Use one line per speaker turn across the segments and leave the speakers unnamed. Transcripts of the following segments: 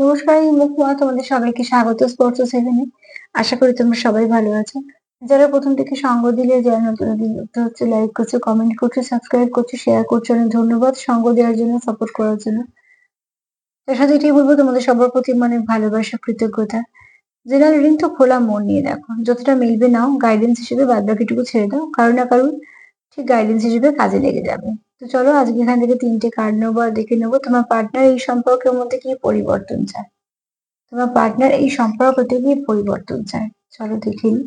নমস্কার আমি মুখমা তোমাদের সবাইকে স্বাগত স্পোর্টস সেভেনে আশা করি তোমরা সবাই ভালো আছো। যারা প্রথম থেকে সঙ্গ দিলে, যারা নতুন যুক্ত হচ্ছে লাইক করছ কমেন্ট করছ সাবস্ক্রাইব করছ শেয়ার করছ, অনেক ধন্যবাদ সঙ্গ দেওয়ার জন্য সাপোর্ট করার জন্য। তার সাথে এটাই বলব, তোমাদের সবার প্রতি মানে ভালোবাসা, কৃতজ্ঞতা। জেনারেল রিং তো খোলা মন নিয়ে দেখো, যতটা মিলবে নাও গাইডেন্স হিসেবে বাদ বাকিটুকু ছেড়ে দাও কারণ না কারণ ঠিক গাইডেন্স হিসেবে কাজে লেগে যাবে। তো চলো আজকে এখান থেকে তিনটে কার্ড নেব আর দেখে নেব তোমার পার্টনার এই সম্পর্কের মধ্যে কি পরিবর্তন চায়। তোমার পার্টনার এই সম্পর্কতে কি পরিবর্তন চায়? চলো দেখে নিই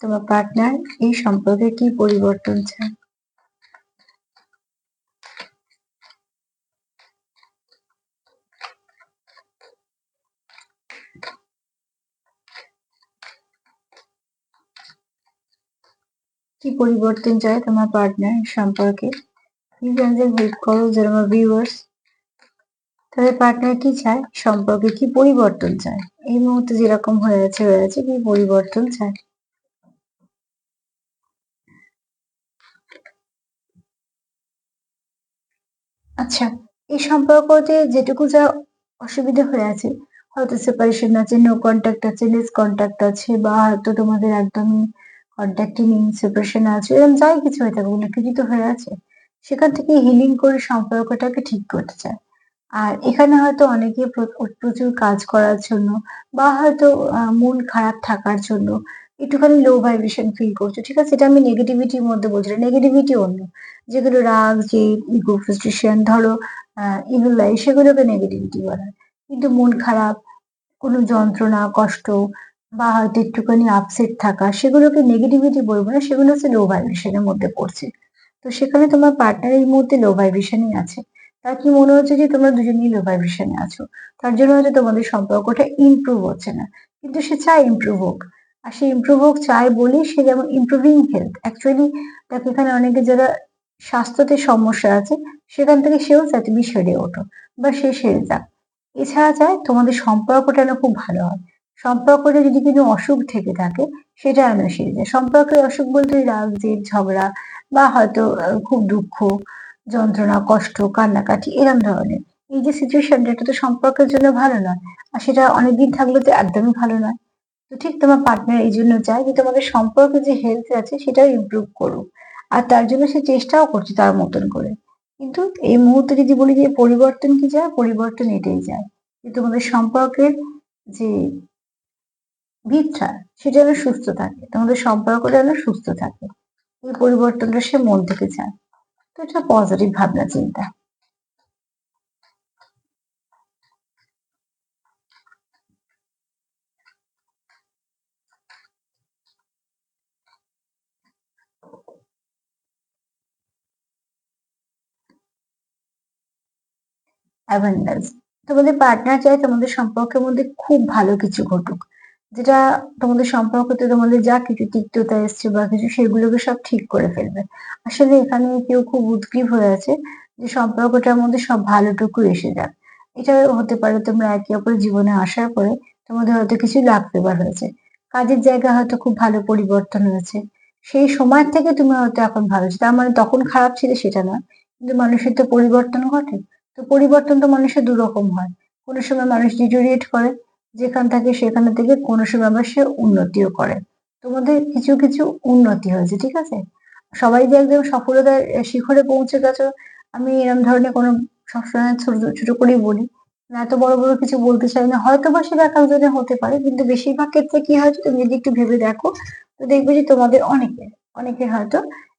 তোমার পার্টনার এই সম্পর্কে কি পরিবর্তন চায়? কি পরিবর্তন চায় তোমার পার্টনার সম্পর্কে? আমাদের হেল্প করো যারা ভিউয়ার্স তাদের পার্টনার কি চায়? সম্পর্কে কি পরিবর্তন চায়? এই মুহূর্তে যেরকম হয়ে আছে হয়ে আছে, কি পরিবর্তন চায়? আচ্ছা এই সম্পর্কতে যেটুকু যা অসুবিধা হয়ে আছে, হয়তো সেপারেশন আছে নো কন্ট্যাক্ট আছে লেস কন্ট্যাক্ট আছে, বা হয়তো তোমাদের একদমই কন্ট্যাক্টই নেই সেপারেশন আছে, এরকম যাই কিছু হয়ে থাকুক, না কিছু তো হয়ে আছে। সেখান থেকে হিলিং করে সম্পর্কটাকে ঠিক করতে চায়। আর এখানে হয়তো অনেকে প্রচুর কাজ করার জন্য বা হয়তো মন খারাপ থাকার জন্য একটুখানি লো ভাইব্রেশন ফিল করছ। ঠিক আছে, এটা আমি নেগেটিভিটির মধ্যে বলছি নেগেটিভিটি অন্য। যেগুলো রাগ যে ইগো ফ্রাস্ট্রেশন ধরো লাইফ সেগুলোকে নেগেটিভিটি বলা। কিন্তু মন খারাপ, কোনো যন্ত্রণা, কষ্ট বা হয়তো একটুখানি আপসেট থাকা, সেগুলোকে নেগেটিভিটি বলব না, সেগুলো হচ্ছে লো ভাইব্রেশনের মধ্যে পড়ছে। তো সেখানে তোমার পার্টনার মুহূর্তে লো ভাইব্রেশনই আছে। তার কি মনে হচ্ছে যে তোমরা দুজনেই লো ভাইব্রেশনে আছো? তার জন্য হয়তো তোমাদের সম্পর্কটা ইমপ্রুভ হচ্ছে না। কিন্তু সে চায় ইমপ্রুভ হোক। আর সে ইমপ্রুভ হোক চায় বলেই সে যেমন ইমপ্রুভিং হেলথ অ্যাকচুয়ালি দেখ, এখানে অনেকে যারা স্বাস্থ্যতে সমস্যা আছে, সেখান থেকে সেও চায় তুমি সেরে ওঠো বা সে সেরে যাক। এছাড়া চায় তোমাদের সম্পর্কটা যেন খুব ভালো হয়। সম্পর্কটা যদি কোনো অসুখ থেকে থাকে, সেটা যেন সেরে যায়। সম্পর্কের অসুখ বলতে রাগ, জেদ, ঝগড়া বা হয়তো খুব দুঃখ, যন্ত্রণা, কষ্ট, কান্নাকাটি, এরম ধরনের। এই যে সিচুয়েশনটা এটা তো সম্পর্কের জন্য ভালো নয়। আর সেটা অনেকদিন থাকলে তো একদমই ভালো নয়। তো ঠিক তোমার পার্টনার এই জন্য চায় যে, তোমাদের সম্পর্কে যে হেলথ আছে, সেটাও ইমপ্রুভ করুক। আর তার জন্য সে চেষ্টাও করছে তার মতন করে। কিন্তু এই মুহূর্তে যদি বলি যে, পরিবর্তন কি যায়? পরিবর্তন এটাই যায় যে, তোমাদের সম্পর্কের যে ভিতটা সেটা যেন সুস্থ থাকে। তোমাদের সম্পর্কটা যেন সুস্থ থাকে। এই পরিবর্তনটা সে মন থেকে চায়। তো এটা পজিটিভ ভাবনা, চিন্তা। অ্যাভেন্ডান্স তোমাদের পার্টনার চাই তোমাদের সম্পর্কের মধ্যে খুব ভালো কিছু ঘটুক। যেটা তোমাদের সম্পর্কতে তোমাদের যা কিছু তিক্ততা এসছে বা কিছু, সেগুলোকে সব ঠিক করে ফেলবে। আসলে এখানে কেউ খুব উদ্গ্রীব হয়ে আছে যে সম্পর্কটার মধ্যে সব ভালোটুকু এসে যাক। এটা হতে পারে তোমরা একে অপরের জীবনে আসার পরে তোমাদের হয়তো কিছু লাভ পেবার হয়েছে। কাজের জায়গা হয়তো খুব ভালো পরিবর্তন হয়েছে। সেই সময় থেকে তুমি হয়তো এখন ভালো তার মানে তখন খারাপ ছিল সেটা না, কিন্তু মানুষের তো পরিবর্তন ঘটে। তো পরিবর্তন তো মানুষের দুরকম হয়। কোনো সময় মানুষ ডিটোরিয়েট করে যেখান থেকে সেখানে থেকে কোনো সময় সে উন্নতিও করে। তোমাদের কিছু কিছু উন্নতি হয়েছে, ঠিক আছে? সবাই যে একদম সফলতার শিখরে পৌঁছে গেছো, আমি এরকম ধরনের কোনো সবসময় ছোট ছোট করেই বলি। এত বড় বড় কিছু বলতে চাই না। হয়তো বা সেটা এক একজনের হতে পারে, কিন্তু বেশিরভাগ ক্ষেত্রে কি হয় তুমি যদি একটু ভেবে দেখো, তো দেখবে যে তোমাদের অনেকে অনেকে হয়তো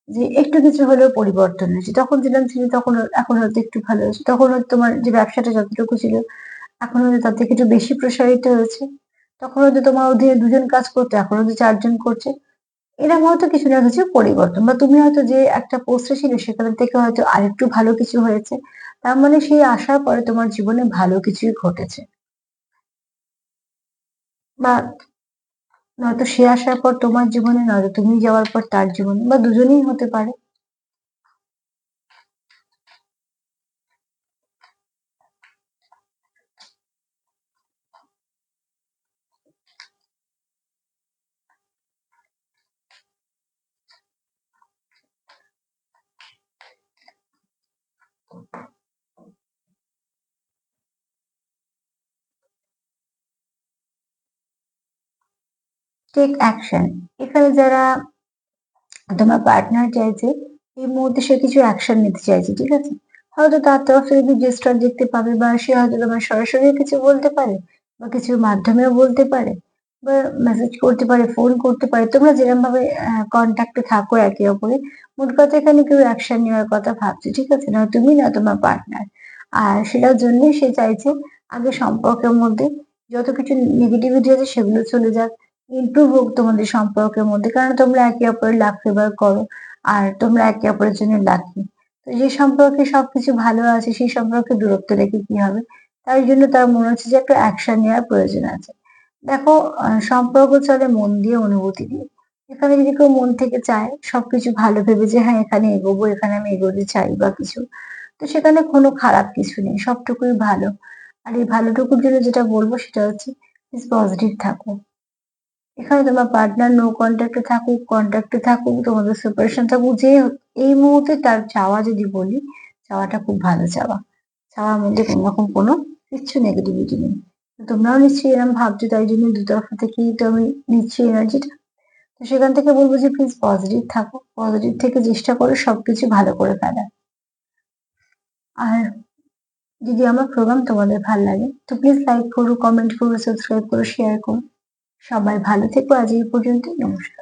যে একটু কিছু হলেও পরিবর্তন হয়েছে। তখন যেরকম ছিল তখন এখন হয়তো একটু ভালো হয়েছে। তখন তোমার যে ব্যবসাটা যতটুকু ছিল এখন হয়তো তার থেকে একটু বেশি প্রসারিত হয়েছে তখন হয়তো তোমার অধীনে দুজন কাজ করতো এখন হয়তো চারজন করছে এরকম হয়তো কিছু না কিছু পরিবর্তন। বা তুমি হয়তো যে একটা পোস্টে ছিল সেখান থেকে হয়তো আরেকটু ভালো কিছু হয়েছে, তার মানে সেই আসার পরে তোমার জীবনে ভালো কিছুই ঘটেছে। বা নয়তো সে আসার পর তোমার জীবনে, নয়তো তুমি যাওয়ার পর তার জীবনে, বা দুজনেই হতে পারে। টেক অ্যাকশন এখানে যারা তোমার পার্টনার চাইছে, এই মুহূর্তে সে কিছু অ্যাকশন নিতে চাইছে, ঠিক আছে? হয়তো তার তরফ কিছু জেস্টার দেখতে পাবে বা সে হয়তো তোমার সরাসরি কিছু বলতে পারে বা কিছুর মাধ্যমেও বলতে পারে বা মেসেজ করতে পারে ফোন করতে পারে। তোমরা যেরকম ভাবে কন্ট্যাক্টে থাকো একে অপরে, মোট কথা এখানে কেউ অ্যাকশন নেওয়ার কথা ভাবছে, ঠিক আছে? না তুমি, না তোমার পার্টনার আর সেটার জন্য সে চাইছে আগে সম্পর্কের মধ্যে যত কিছু নেগেটিভিটি আছে সেগুলো চলে যাক। ইমপ্রুভ হোক তোমাদের সম্পর্কের মধ্যে, কারণ তোমরা একে অপরের লাভ ফেভার করো, আর তোমরা একে অপরের জন্য লাকি তো যে সম্পর্কে সবকিছু ভালো আছে, সেই সম্পর্কে দূরত্ব রেখে কি হবে? তাই জন্য তার মনে হচ্ছে যে একটা অ্যাকশন নেওয়ার প্রয়োজন আছে। দেখো সম্পর্ক চলে মন দিয়ে, অনুভূতি দিয়ে। এখানে যদি কেউ মন থেকে চায়, সবকিছু ভালো ভেবে যে হ্যাঁ এখানে এগোবো, এখানে আমি এগোতে চাই বা কিছু, তো সেখানে কোনো খারাপ কিছু নেই, সবটুকুই ভালো। আর এই ভালোটুকুর জন্য যেটা বলব, সেটা হচ্ছে পজিটিভ থাকো। এখানে তোমার পার্টনার নো কন্ট্যাক্টে থাকুক কন্ট্যাক্টে থাকুক, তোমাদের সেপারেশন থাকুক যে এই মুহূর্তে তার চাওয়া যদি বলি, চাওয়াটা খুব ভালো চাওয়া। চাওয়ার মধ্যে কোনো রকম কোনো কিচ্ছু নেগেটিভিটি নেই। তোমরাও নিশ্চয়ই এরকম ভাবছ, তাই জন্য দুতরফ থেকেই তো আমি নিচ্ছি এনার্জিটা তো সেখান থেকে বলব যে প্লিজ পজিটিভ থাকো পজিটিভ থেকে চেষ্টা করো, সবকিছু ভালো করে ফেলার আর যদি আমার প্রোগ্রাম তোমাদের ভালো লাগে, তো প্লিজ লাইক করো কমেন্ট করো সাবস্ক্রাইব করো শেয়ার করো। সবাই ভালো থেকো আজ এই পর্যন্ত নমস্কার।